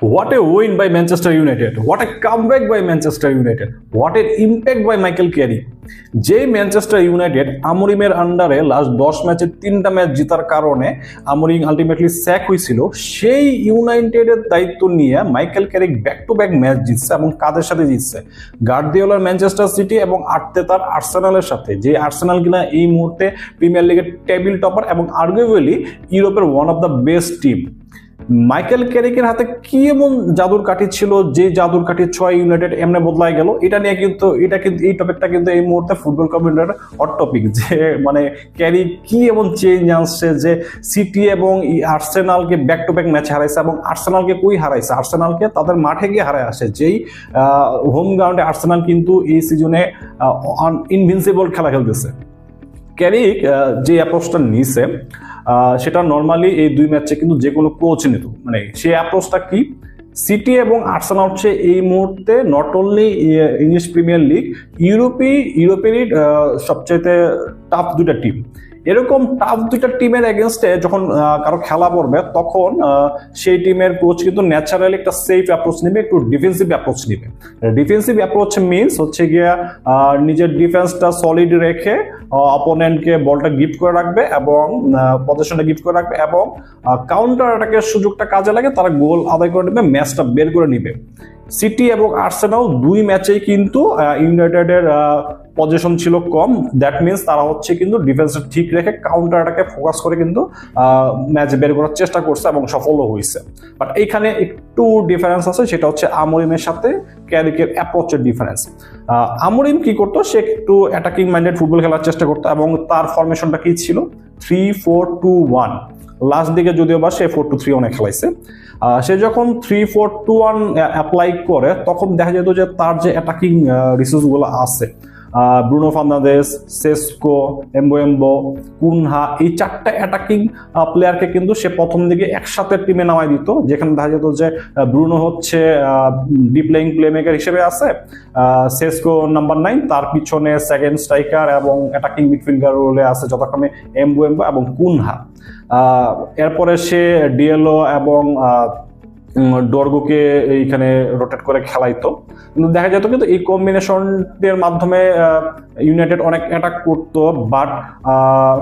What a win by Manchester United. What a comeback by Manchester United. What an impact by Michael Carey. যে Manchester United আমরিমের আন্ডারে last দশ ম্যাচে তিনটা match জেতার কারণে আমরিং আলটিমেটলি স্যাক হয়েছিল, সেই ইউনাইটেডের দায়িত্ব নিয়ে Michael Carrick back to back match জিতছে এবং কাদের সাথে জিতছে গার্দিওলার ম্যানচেস্টার সিটি এবং আর্তেতার আর্সেনালের সাথে যে আর্সেনাল কিনা এই মুহূর্তে প্রিমিয়ার লিগের টেবিল টপার এবং আর্গুয়েবলি ইউরোপের one of the best team Michael ক্যারিকের হাতে কি এমন জাদুর কাঠি ছিল? যে জাদুর কাঠি ছয় ইউনাইটেড এমনি বদলাই গেল, এটা নিয়ে কিন্তু, এটা কিন্তু, এই টপিকটা কিন্তু এই মুহূর্তে ফুটবল কমিউনিটির হট টপিক যে মানে ক্যারি কি এমন চেঞ্জ আনছে যে সিটি এবং আর্সেনালকে ব্যাক টু ব্যাক ম্যাচ হারাইছে এবং আর্সেনালকে কই হারাইছে? আর্সেনালকে তাদের মাঠে গিয়ে হারায় আসে, যেই হোম গ্রাউন্ডে আর্সেনাল কিন্তু এই সিজনে ইনভিনসিবল খেলা খেলতেছে। ক্যারিক যে অ্যাপ্রোচটা নিছে সেটা নর্মালি এই দুই ম্যাচে কিন্তু যে কোনো কোচ নিত। মানে সেই অ্যাপ্রোচটা কি? সিটি এবং আর্সেনাল হচ্ছে এই মুহূর্তে not only English premier league ইউরোপি ইউরোপেরই সবচাইতে টাফ দুটা টিম এরকম টাফ দুইটা টিমের এগেনস্টে যখন কারও খেলা পড়বে, তখন সেই টিমের কোচ কিন্তু ন্যাচারালি একটা সেফ অ্যাপ্রোচ নেবে, একটু ডিফেন্সিভ অ্যাপ্রোচ নেবে। ডিফেন্সিভ অ্যাপ্রোচ মিনস হচ্ছে গিয়া নিজের ডিফেন্সটা সলিড রেখে অপোনেন্টকে বলটা গিফট করে রাখবে এবং পজিশনটা গিফট করে রাখবে এবং কাউন্টার অ্যাটাকের সুযোগটা কাজে লাগে, তারা গোল আদায় করে নেবে ম্যাচটা বের করে নিবে। সিটি এবং আর্সেনাল দুই ম্যাচেই কিন্তু ইউনাইটেডের পজিশন ছিল কম। দ্যাট মিনস তারা হচ্ছে কিন্তু ডিফেন্সটা ঠিক রেখে কাউন্টার অ্যাটাকে ফোকাস করে কিন্তু ম্যাচ বের করার চেষ্টা করছে এবং সফলও হয়েছে। বাট এইখানে একটু ডিফারেন্স আছে, সেটা হচ্ছে আমরিমের সাথে ক্যারিকের অ্যাপ্রোচের ডিফারেন্স আমরিম কি করতো? সে একটু অ্যাটাকিং মাইন্ডেড ফুটবল খেলার চেষ্টা করতো এবং তার ফরমেশনটা কি ছিল? Three four two one last দিকে যদিও বা সে ফোর টু থ্রি অনেক খেলাইছে। সে যখন three four two one apply করে, তখন দেখা যেত যে তার যে অ্যাটাকিং রিসোর্সগুলো আছে Bruno Fernandes Sesko Mbeumo Cunha এই চারটা অ্যাটাকিং প্লেয়ারকে কিন্তু সে প্রথম দিকে একসাথে টিমে নামাই দিত, যেখানে দেখা যেত যে ব্রুনো হচ্ছে ডিপ প্লেইং প্লেমেকার হিসেবে আছে সেসকো নাম্বার নাইন তার পিছনে সেকেন্ড স্ট্রাইকার এবং অ্যাটাকিং মিডফিল্ডার রোলে আছে যথাক্রমে এম্বোএম্বো এবং কুনহা এরপরে সে ডিএলও এবং ডর্গোকে এইখানে রোটেট করে খেলাইতো। কিন্তু দেখা যেত কিন্তু এই কম্বিনেশনের মাধ্যমে ইউনাইটেড অনেক অ্যাটাক করতো বাট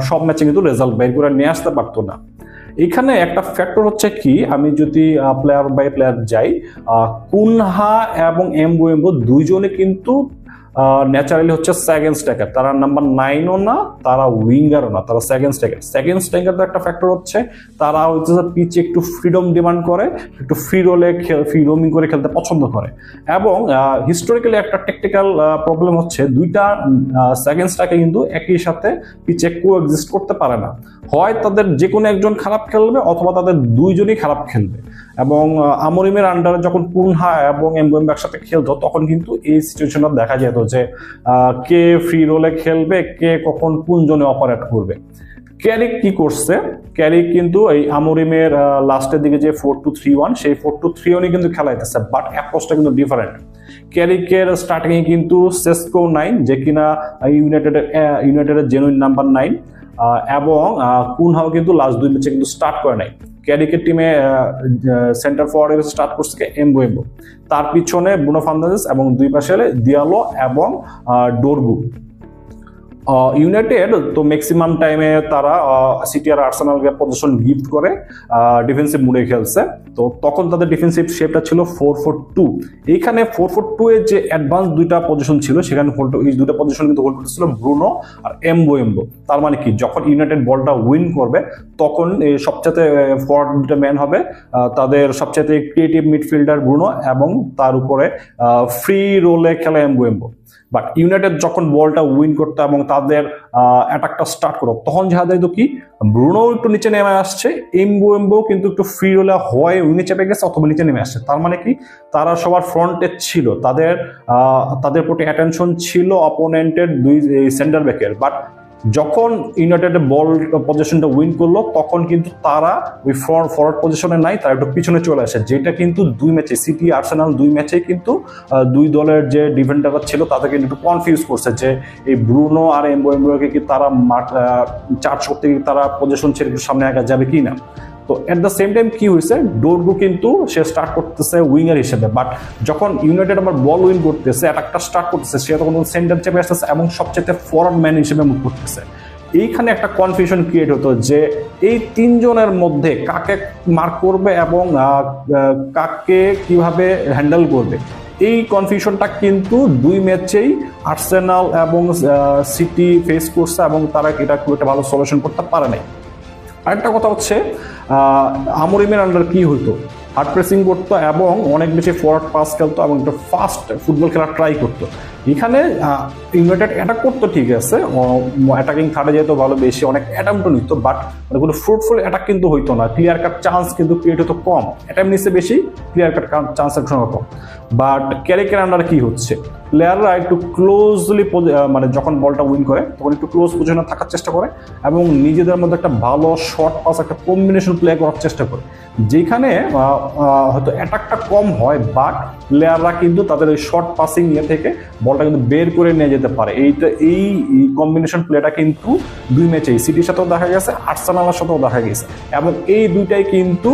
সব ম্যাচে কিন্তু রেজাল্ট বের করে নিয়ে আসতে পারতো না। এখানে একটা ফ্যাক্টর হচ্ছে কি, আমি যদি প্লেয়ার বাই প্লেয়ার যাই কুনহা এবং এমবো দুইজনে কিন্তু ন্যাচারালি হচ্ছে সেকেন্ড স্ট্রাইকার তারা নাম্বার নাইনও না, তারা উইঙ্গারও না, তারা সেকেন্ড স্ট্রাইকার সেকেন্ড স্ট্রাইকার একটা ফ্যাক্টর হচ্ছে, তারা হচ্ছে পিচে একটু ফ্রিডম ডিমান্ড করে, একটু ফ্রি রোলে ফ্রি রোমিং করে খেলতে পছন্দ করে। এবং হিস্টোরিক্যালি একটা টেকনিক্যাল প্রবলেম হচ্ছে, দুইটা সেকেন্ড স্ট্রাইকে কিন্তু একই সাথে পিচে কো এক্সিস্ট করতে পারে না। হয় তাদের যে কোনো একজন খারাপ খেলবে অথবা তাদের দুইজনই খারাপ খেলবে। এবং আমরিমের আন্ডারে যখন পুনহা এবং এমবোএম একসাথে খেলতো, তখন কিন্তু এই সিচুয়েশনটা দেখা যেত যে কে ফ্রি রোলে খেলবে, কে কখন কোন জোনে অপারেট করবে। ক্যারিক কি করছে? ক্যারিক কিন্তু এই আমরিমের লাস্টের দিকে যে ফোর টু থ্রি ওয়ান সেই ফোর টু থ্রি ওয়ানই কিন্তু খেলাইতেছে বাট অ্যাপ্রোচটা কিন্তু ডিফারেন্ট ক্যারিকের স্টার্টিংয়ে কিন্তু সেসকো নাইন যে কিনা ইউনাইটেডের ইউনাইটেডের জেনুইন নাম্বার নাইন এবং কুন হাও কিন্তু লাস্ট দুই ম্যাচে কিন্তু স্টার্ট করে নাই। ক্যারিকের টিমে সেন্টার ফরওয়ার্ডে স্টার্ট করছে এমবো এমবো তার পিছনে বুনো ফার্নান্দেস এবং দুই পাশে দিয়ালো এবং ডোরবু ইউনাইটেড তো ম্যাক্সিমাম টাইমে তারা সিটি আর আর্সেনালকে পজিশন গিফট করে ডিফেন্সিভ মুডে খেলছে। তো তখন তাদের ডিফেন্সিভ শেপটা ছিল ফোর ফোর টু এইখানে ফোর ফোর টু এর যে অ্যাডভান্স দুইটা পজিশন ছিল, সেখানে হোল্ড এই দুইটা পজিশন কিন্তু হোল্ড করতেছিল ব্রুনো আর এমবো এমবো তার মানে কি, যখন ইউনাইটেড বলটা উইন করবে, তখন সবচেয়ে ফরওয়ার্ড দুটা ম্যান হবে তাদের সবচেয়ে ক্রিয়েটিভ মিডফিল্ডার ব্রুনো এবং তার উপরে ফ্রি রোলে খেলা এমবো এমবো বাট ইউনাইটেড যখন বলটা উইন করতো এবং তাদের অ্যাটাকটা স্টার্ট করো। তখন যাহা যায় তো কি ব্রুনো একটু নিচে নেমে আসছে। এমবো এমবো কিন্তু একটু ফ্রি রোলা হয় উইনে চেপে গেছে অথবা নিচে নেমে আসছে। তার মানে কি? তারা সবার ফ্রন্টে ছিল। তাদের তাদের প্রতি অ্যাটেনশন ছিল অপোনেন্টের দুই সেন্টার ব্যাকের বাট যখন ইউনাইটেড বল পজিশনটা উইন করল, তখন কিন্তু তারা ওই ফরওয়ার্ড পজিশনে নাই, তারা একটু পিছনে চলে আসে। যেটা কিন্তু দুই ম্যাচে সিটি আর্সেনাল দুই ম্যাচে কিন্তু দুই দলের যে ডিফেন্ডাররা ছিল তাদেরকে একটু কনফিউজ করছে যে এই ব্রুনো আর এমবো এমবোকে কি তারা চার্জ করতে তারা পজিশন ছেড়ে একটু সামনে আগা যাবে কি না তো এট দ্য সেম টাইম কি হয়েছে ডোরগু কিন্তু সে স্টার্ট করতেছে উইঙ্গার হিসেবে বাট যখন ইউনাইটেড আমার বল উইন করতেছে অ্যাটাকটা স্টার্ট করতেছে, সে তখন সেন্টার চেপে আসতেছে এবং সবচেয়ে ফরওয়ার্ড ম্যান হিসেবে মুভ করতেছে। এইখানে একটা কনফিউশন ক্রিয়েট হতো যে এই তিনজনের মধ্যে কাকে মার্ক করবে এবং কাকে কীভাবে হ্যান্ডেল করবে। এই কনফিউশনটা কিন্তু দুই ম্যাচেই আর্সেনাল এবং সিটি ফেস করছে এবং তারা এটা খুব একটা ভালো সলিউশন করতে পারে নাই। আরেকটা কথা হচ্ছে আমরিমের আন্ডার কি হইতো? হার্ড প্রেসিং করতো এবং অনেক বেশি ফরওয়ার্ড পাস খেলতো এবং একটা ফাস্ট ফুটবল খেলা ট্রাই করতো। এখানে ইউনাইটেড অ্যাটাক করতো ঠিক আছে অ্যাটাকিং থার্ডে যেহেতু ভালো, বেশি অনেক অ্যাটাম্পও নিত বাট মানে কোনো ফ্রুটফুল অ্যাটাক কিন্তু হইতো না। ক্লিয়ার কাট চান্স কিন্তু ক্রিয়েট হতো কম। অ্যাটাম নিচ্ছে বেশি ক্লিয়ার কাট চান্স একশো কম বাট ক্যারিকের আন্ডার কি হচ্ছে? প্লেয়াররা একটু ক্লোজলি মানে যখন বলটা উইন করে, তখন একটু ক্লোজ পজিশনে থাকার চেষ্টা করে এবং নিজেদের মধ্যে একটা ভালো শর্ট পাস একটা কম্বিনেশন প্লে করার চেষ্টা করে। যেখানে হয়তো অ্যাটাকটা কম হয় বাট প্লেয়াররা কিন্তু তাদের ওই শর্ট পাসিং ইয়ে থেকে বলটা কিন্তু বের করে নিয়ে যেতে পারে। এইটা, এই কম্বিনেশন প্লেটা কিন্তু দুই ম্যাচেই সিটির সাথেও দেখা গেছে আর্সেনালের সাথেও দেখা গেছে। এবং এই দুইটাই কিন্তু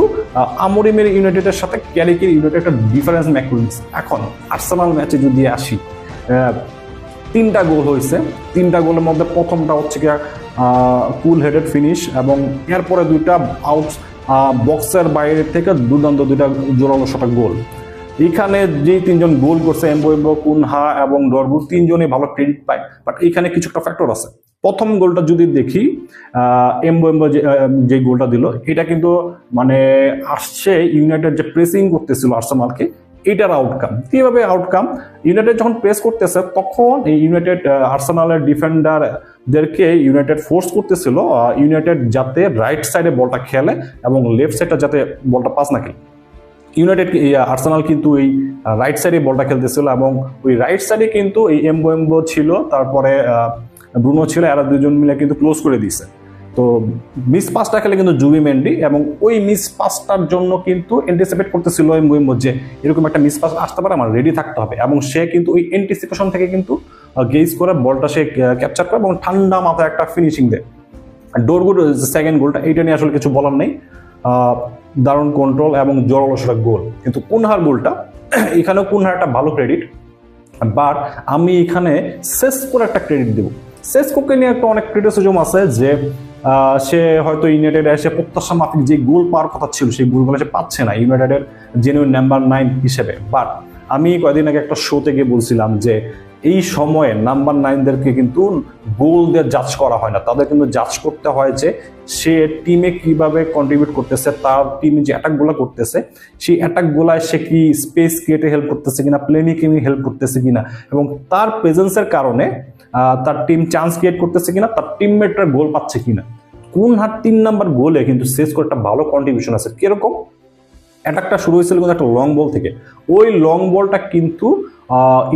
আমরিমের ইউনাইটেডের সাথে ক্যারিকের ইউনাইটেড একটা ডিফারেন্স দিচ্ছে। এখন আর্সেনাল ম্যাচে যদি আসি তিনটা গোল হয়েছে। তিনটা গোলের মধ্যে প্রথমটা হচ্ছে কি কুল হেডেড ফিনিশ এবং এরপরে দুইটা আউট বক্সের বাইরে থেকে দুর্দান্ত দুইটা জোরালো শটা গোল। এখানে যে তিনজন গোল করছে এমবো এমবো কুনহা এবং ডরবু তিনজনই ভালো ক্রেডিট পায়। বাট এখানে কিছু একটা ফ্যাক্টর আছে। প্রথম গোলটা যদি দেখি আহ, এমবো এমবো যে আহ, যে গোলটা দিল এটা কিন্তু মানে আসছে ইউনাইটেড যে প্রেসিং করতেছিল আর্সেনালকে এটার আউটকাম কীভাবে আউটকাম ইউনাইটেড যখন প্রেস করতেছে, তখন এই ইউনাইটেড আর্সেনালের ডিফেন্ডারদেরকে ইউনাইটেড ফোর্স করতেছিল ইউনাইটেড যাতে রাইট সাইডে বলটা খেলে এবং লেফট সাইডটা যাতে বলটা পাস না খেলে। ইউনাইটেড আর্সেনাল কিন্তু এই রাইট সাইডে বলটা খেলতেছিল এবং ওই রাইট সাইডে কিন্তু এই এমবো এমবো ছিল, তারপরে ব্রুনো ছিল, এরা দুজন মিলে কিন্তু ক্লোজ করে দিছে তো মিস পাসটা খেলে কিন্তু জুবি মেন্ডি এবং ওই মিস পাসটার জন্য কিন্তু এন্টিসিপেট করতেছিল ওই এমবো যে এরকম একটা মিস পাস আসতে পারে, আমার রেডি থাকতে হবে। এবং সে কিন্তু ওই এন্টিসিপেশন থেকে কিন্তু গেজ করে বলটা সে ক্যাপচার করে এবং ঠান্ডা মাথায় একটা ফিনিশিং দেয়। ডোর ডোরগুড সেকেন্ড গোলটা এইটা নিয়ে আসলে কিছু বলার নেই। দারুণ কন্ট্রোল এবং জোরালো সেটা গোল কিন্তু কুনহার গোলটা এখানেও কুনহার একটা ভালো ক্রেডিট বাট আমি এখানে সেসকোর একটা ক্রেডিট দেব। সেসকোকে নিয়ে একটা অনেক ক্রিটিসিজম আছে যে সে হয়তো ইউনাইটেড এসে প্রত্যাশা মাফিক যে গোল পাওয়ার কথা ছিল, সেই গোলগুলো সে পাচ্ছে না ইউনাইটেডের জেনুইন নাম্বার নাইন হিসেবে। বাট আমি কয়েকদিন আগে একটা শোতে গিয়ে বলছিলাম যে, এই সময়ে নাম্বার নাইনদেরকে কিন্তু গোল দিয়ে জাজ করা হয় না। তাদের কিন্তু জাজ করতে হয় যে, সে টিমে কীভাবে কন্ট্রিবিউট করতেছে, তার টিমে যে অ্যাটাকগুলো করতেছে, সেই অ্যাটাকগুলায় সে কি স্পেস ক্রিয়েটে হেল্প করতেছে কিনা প্লেনে কি হেল্প করতেছে কিনা, এবং তার প্রেজেন্সের কারণে তার টিম চান্স ক্রিয়েট করতেছে কিনা, তার টিমমেটরা গোল পাচ্ছে কিনা। কোন হাত তিন নাম্বার গোলে কিন্তু শেষ করে একটা ভালো কন্ট্রিবিউশন আছে? কীরকম? অ্যাটাকটা শুরু হয়েছিল কিন্তু একটা লং বল থেকে। ওই লং বলটা কিন্তু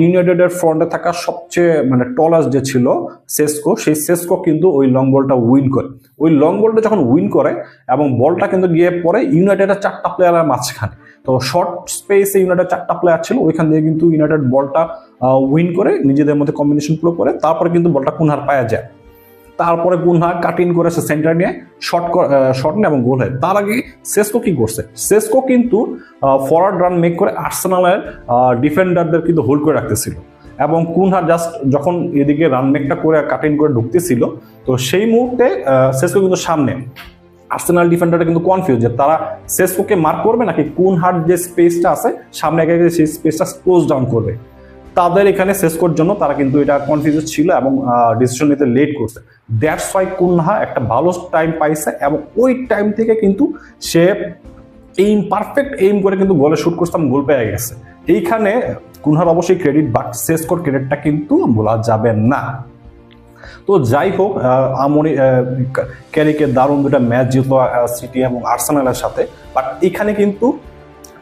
ইউনাইটেডের ফ্রন্টে থাকা সবচেয়ে মানে টলাস যে ছিল সেসকো সেই সেসকো কিন্তু ওই লং বলটা উইন করে। ওই লং বলটা যখন উইন করে এবং বলটা কিন্তু গিয়ে পড়ে ইউনাইটেডের চারটা প্লেয়ারের মাঝখানে। তো শর্ট স্পেসে ইউনাইটেড চারটা প্লেয়ার ছিল, ওইখান দিয়ে কিন্তু ইউনাইটেড বলটা উইন করে, নিজেদের মধ্যে কম্বিনেশন প্লে করে, তারপরে কিন্তু বলটা কুনহার পায়া যায়। তারপরে গুনহা কাট ইন করে সেন্টার নিয়ে শর্ট শর্ট নেয় এবং গোল হয়। তার আগে সেসকো কি করছে? সেসকো কিন্তু ফরওয়ার্ড রান মেক করে আর্সেনালের ডিফেন্ডারদের কিন্তু হোল্ড করে রাখতেছিল। এবং কুনহা জাস্ট যখন এদিকে রান মেকটা করে কাট করে ঢুকতেছিল, তো সেই মুহূর্তে সেসকো কিন্তু সামনে। আর্সেনাল ডিফেন্ডারটা কিন্তু কনফিউজ যে তারা সেসকোকে মার্ক করবে নাকি কুনহার যে স্পেসটা আছে, সামনে একে সেই স্পেসটা ক্লোজ ডাউন করবে? তাদের এখানে সেসকোর জন্য তারা কিন্তু এটা কনফিউজ ছিল এবং ডিসিশন নিতে লেট করছে। দ্যাটস ওয়াই কুনহা একটা ভালো টাইম পাইছে এবং ওই টাইম থেকে কিন্তু সে এইম পারফেক্ট এইম করে কিন্তু গোলে শুট করতাম গোল পেয়ে গেছে। এইখানে কুনহার অবশ্যই ক্রেডিট বাট কর ক্রেডিটটা কিন্তু বলা যাবে না। তো যাই হোক আমরি ক্যারিকে দারুণ দুটা ম্যাচ জিতলো সিটি এবং আর্সেনালের সাথে। বাট এখানে কিন্তু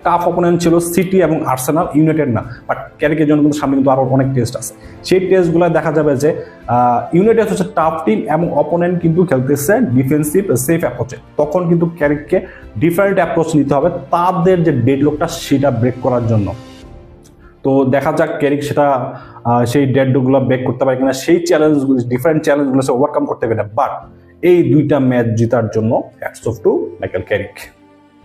টাফ অপোনেন্ট ছিল সিটি এবং আর্সেনাল ইউনাইটেড না। বাট ক্যারিকের জন্য কিন্তু সামনে কিন্তু আরও অনেক টেস্ট আছে। সেই টেস্টগুলো দেখা যাবে যে ইউনাইটেড হচ্ছে টাফ টিম এবং অপোনেন্ট কিন্তু খেলতেছে ডিফেন্সিভ সেফ অ্যাপ্রোচে তখন কিন্তু ক্যারিককে ডিফারেন্ট অ্যাপ্রোচ নিতে হবে তাদের যে ডেডলকটা সেটা ব্রেক করার জন্য। তো দেখা যাক ক্যারিক সেটা সেই ডেডগুলো ব্রেক করতে পারে কিনা। সেই চ্যালেঞ্জগুলো ডিফারেন্ট চ্যালেঞ্জগুলো সে ওভারকাম করতে পারে। বাট এই দুইটা ম্যাচ জেতার জন্য hats off to Michael Carrick